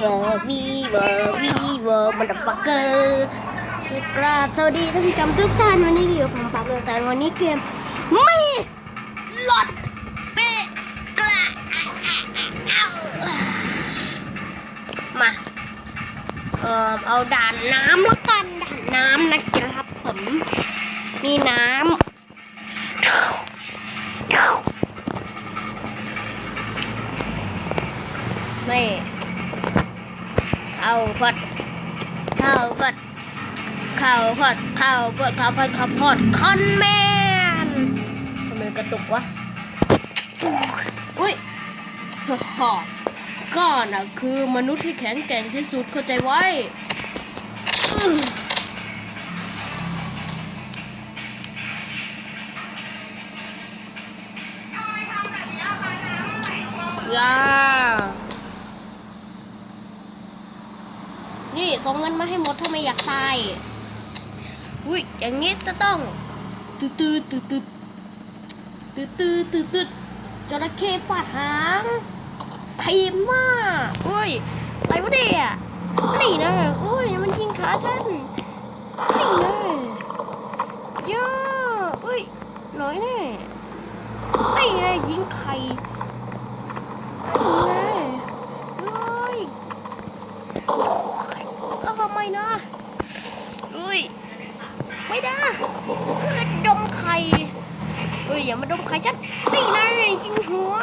เวอร์วีเวอร์วีเวอร์มันดับฟักเกอร์กราบสวัสดีท่านผู้ชมทุกท่านวันนี้อยู่ผมปั๊บเรือสารวันนี้เกมไม่หลอดเปะกระเอามาเอ่อเอาด่านน้ำแล้วกันด่านน้ำนะครับผมมีน้ำ นี่ข้าว ผัดข้าวผัดข้าวผัดข้าวผัดข้าวผัดข้าวผัดคอนแมนทำไมกระตุกวะอุ้ยฮ่าก้อนอะคือมนุษย์ที่แข็งแกร่งที่สุดเข้าใจไว้ นี่ส่งเงินมาให้หมดถ้าไม่อยากตายอุ้ยอย่างนี้จะต้องตืดตืดตืดตืดตืดตืดตืดตืดจระเข้ฟาดหางทีมมากอุ้ยอะไรวะเนี่ยนี่นะอุ้ยมันยิงขาฉันนี่นะย่าอุ้ยหน่อยแน่นี่ไงยิงไข่นี่ไงเฮ้ย ก็ทำ ไมนะอุ้ย ไม่ได้เออดมไข่เอ้ยอย่ามาดมไข่ฉันนี่นะยิงหัว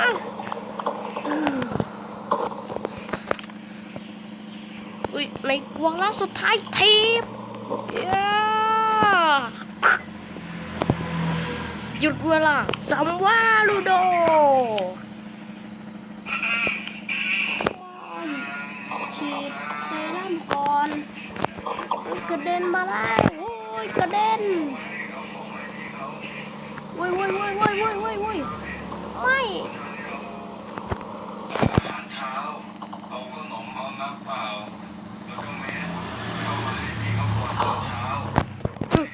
อืมอุ้ยในวงล้อสุดท้ายทีบย้าหยุดเวลาสัมวาลูโดฉีดเซรั่มก่อน กระเด็นมาแล้วโอ้ยกระเด็นวุ้ยวุ้ยวุ้ยวุ้ยวุ้ยวุ้ยโอ้ย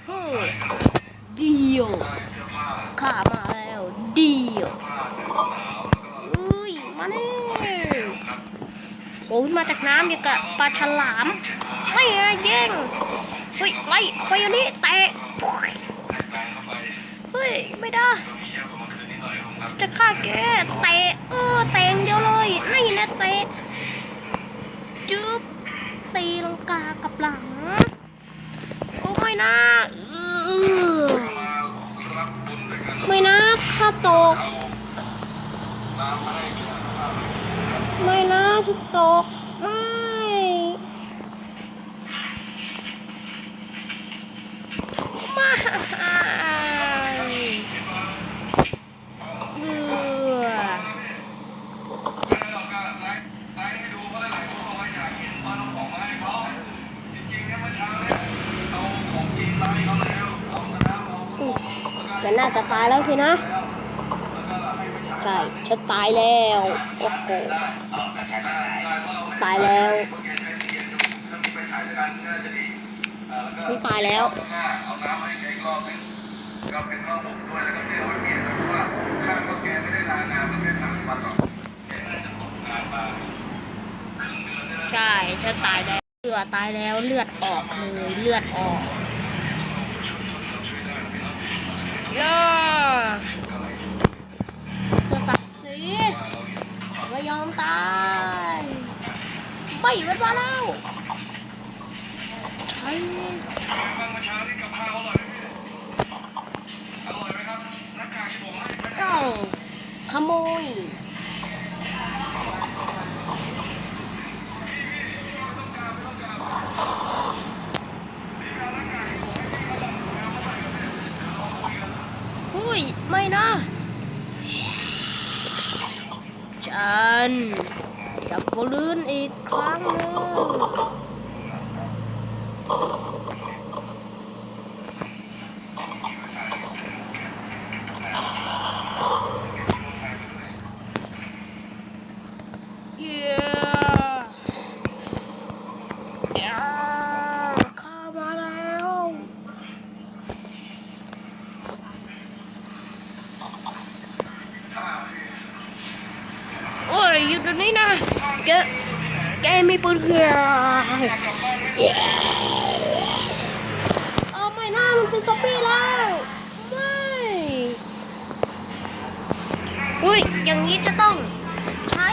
ไม่เดียวขามา ขึ้นมาจากน้ำอย่างกับปลาฉลามไม่ไงเย่งเฮ้ยไล่ไปอันนี้แตะเฮ้ยไม่ได้ จะฆ่าแกเตะเออเตงเดียวเลยนี่นะเตะจุ๊บตีลังกากับหลังโอ้ไม่นะเออมาไม่นะข้าตก ฉันตกไม่ไม่เบื่อจะน่าจะตายแล้วสินะ ใช่ ฉันตายแล้ว โอ้โห ฉันตายแล้วเอาน้ำให้แกอีกรอบนึงก็เป็นข้าวหมกด้วยแล้วก็เสื้อไว้เปลี่ยนนะเพราะว่าคาดว่าแกไม่ได้ลางานมาเป็นสามวันหรอกแกน่าจะตกงานมาครึ่งเดือนได้แล้วใช่ฉันตายแล้วเลือดตายแล้วเลือดออกเลยเลือดออกย่าเพื่อศักดิ์ศรีไม่ยอมตาย ไม่เว้นว่าแล้ว ใช่บางเมื่อเช้านี่กับข้าวอร่อยไหมอร่อยไหมครับหน้ากากที่ผมให้ไปเจ้าขโมย อุ้ย ไม่นะ ฉันจะฟื้นอีกครั้งหนึ่งเย้เย้ข้ามาแล้ว โอ้ยอยู่ตรงนี้นะแกแกมีปืนเขียวเอาไม่น่ามันเป็นซอมบี้แล้วไม่อุ้ ยอย่างนี้จะต้องใช้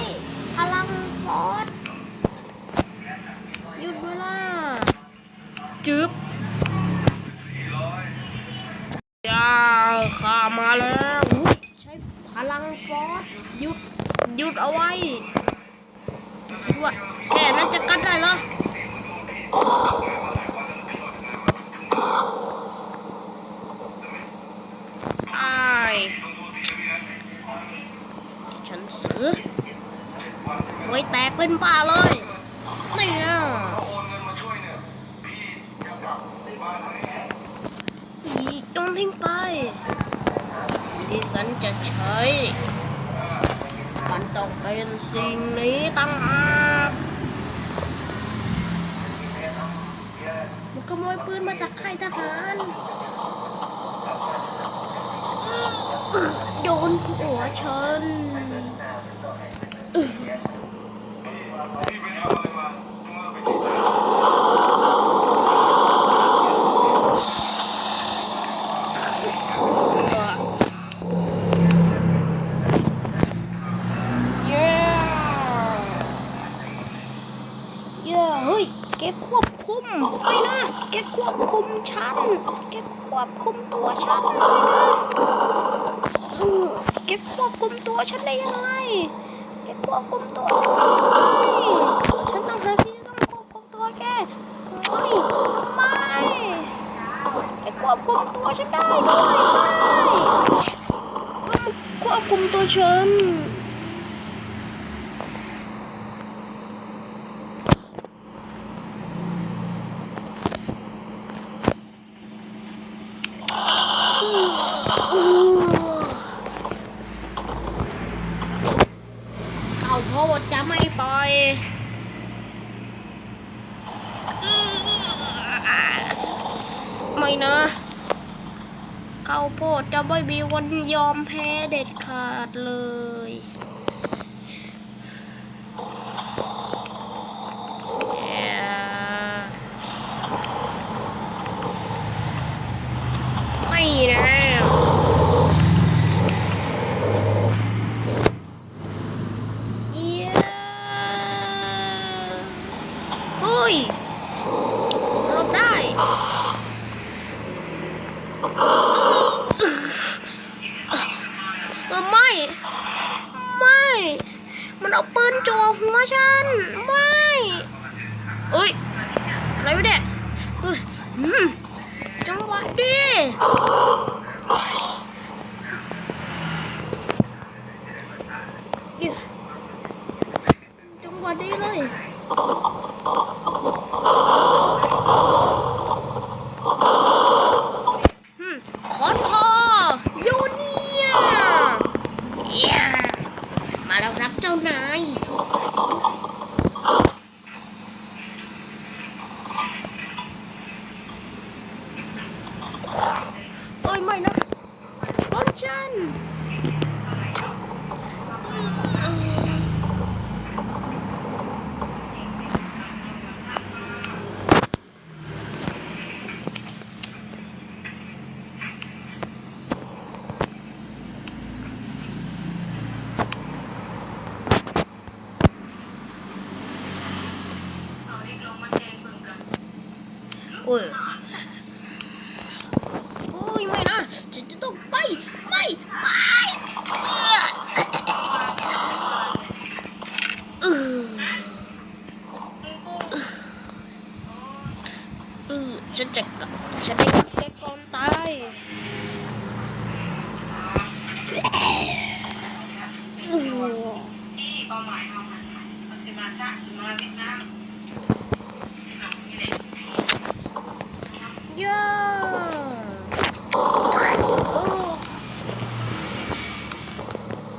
พลังฟอสหยุดเวลาจึ๊บยาข้ามาแล้วอุ๊ยใช้พลังฟอสหยุดหยุดเอาไว้คิดว่าแกน่าจะกันได้เหรอตายฉันเสือไว้แตกเป็นป่าเลย นี่นะ โอนเงินมาช่วยเนี่ย พี่จะกลับบ้านไหม นี่จงทิ้งไป ที่ฉันจะใช้ มันต้องเป็นสิ่งนี้ตั้งหากมันขโมยปืนมาจากค่ายทหาร โดนหัวฉัน พี่ไปทำอะไรมาถึงเอาไปกิน เย้เย้เฮ้ยแกควบคุมไปนะแกควบคุมฉันแกควบคุมตัวฉันเลยนะเออแกควบคุม ตัวฉันได้ยังไงแกควบคุมตัวได้ยังไงฉันต้องหาที่ต้องควบคุมตัวแกไม่ทำไมแกควบคุมตัวฉันได้ด้วยไม่ควบคุมตัวฉัน เขาโพดจะไม่ปล่อย ไม่นะข้าวโพดจะไม่มีวันยอมแพ้เด็ดขาดเลยแย่ไม่นะ เย้เฮ้ยหลบได้ เออไม่ ไม่ มันเอาปืนจ่อหัวฉัน ไม่เอ้ย อะไรวะเนี่ยเฮ้ยอืมจังหวะดีเดี๋ยวจังหวะดีเลย อืมขอทอยูเนียเย้มาแล้วครับเจ้านาย โอ้ยไม่นะก้อนฉันโอ้ยโอ้ยไม่นะฉันจะต้องไปไม่ไปเออฉันจะกฉันได้กับแกก่อนตายโอ้ ย่าโอ้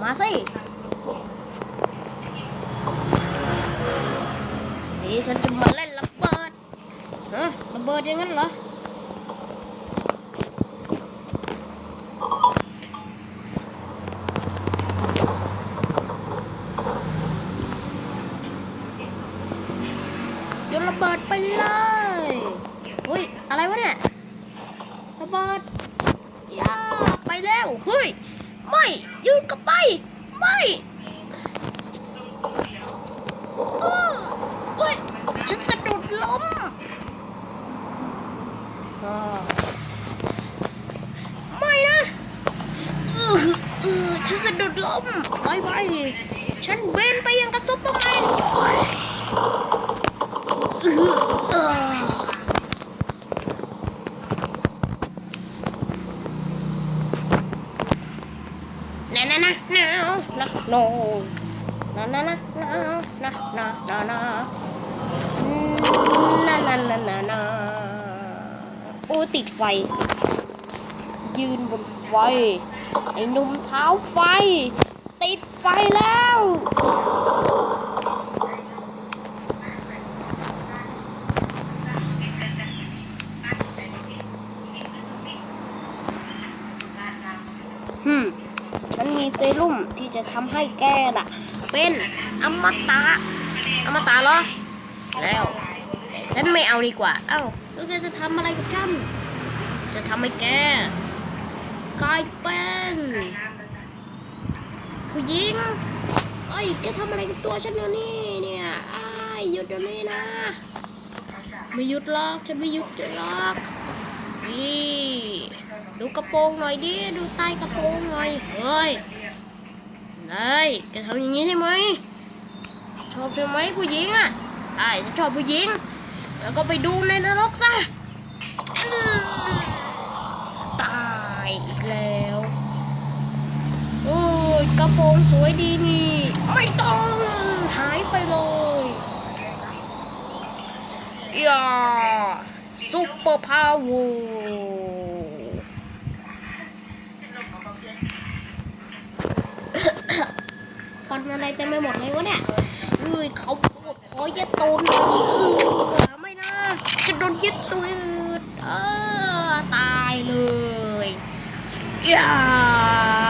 มาสินี่ฉันจะมาเล่นระเบิดฮะระเบิดอย่างนั้นเหรอ เระเบิดไปเลยอุ้ย อะไรวะเนี่ย ระเบิดย่าไปแล้ว เฮ้ย ไม่ยืนกับไป ไม่อ้อเฮ้ย ฉันสะดุดล้มอ้อไม่นะเออเออฉันสะดุดล้มไปไปฉันเบนไปยังกับซุปเปอร์แมนเออเออนะนะนะนะนะโนนะนะนะนะนะนะนะ นะนะนะนะนะนะโอ้ติดไฟ ยืนบนไฟ ไอ้นุ่มเท้าไฟ ติดไฟแล้ว ฮึมฉันมีเซรุ่มที่จะทำให้แกน่ะ เป็นอมตะอมตะเหรอ แล้ว ฉันไม่เอาดีกว่า เอ้าแล้วแกจะทำอะไรกับฉัน จะทำให้แกกลายเป็นผู้หญิงเอ้ยแกทำอะไรกับตัวฉันเดี๋ยวนี้เนี่ยอ้ายหยุดเดี๋ยวนี้นะ ไม่หยุดหรอกฉันไม่หยุดหรอกนี่ดูกระโปรงหน่อยดิ ดูใต้กระโปรงหน่อย เฮ้ยได้แกทำอย่างนี้ใช่ไหมชอบใช่ไหมผู้หญิงอะไอ้ฉันชอบผู้หญิง แล้วก็ไปดูในนรกซะอื้อตายอีกแล้ว โอ้ยกระโปรงสวยดีนี่ ไม่ต้อง หายไปเลยอย่าซุปเปอร์พาวเวอร์ฟันอะไรเต็มไปหมดเลยวะเนี่ยเอ้ยเขาปวดคอยัดตูนเลยเออไม่นะ จะโดนยึดตัวตายเลยอย่า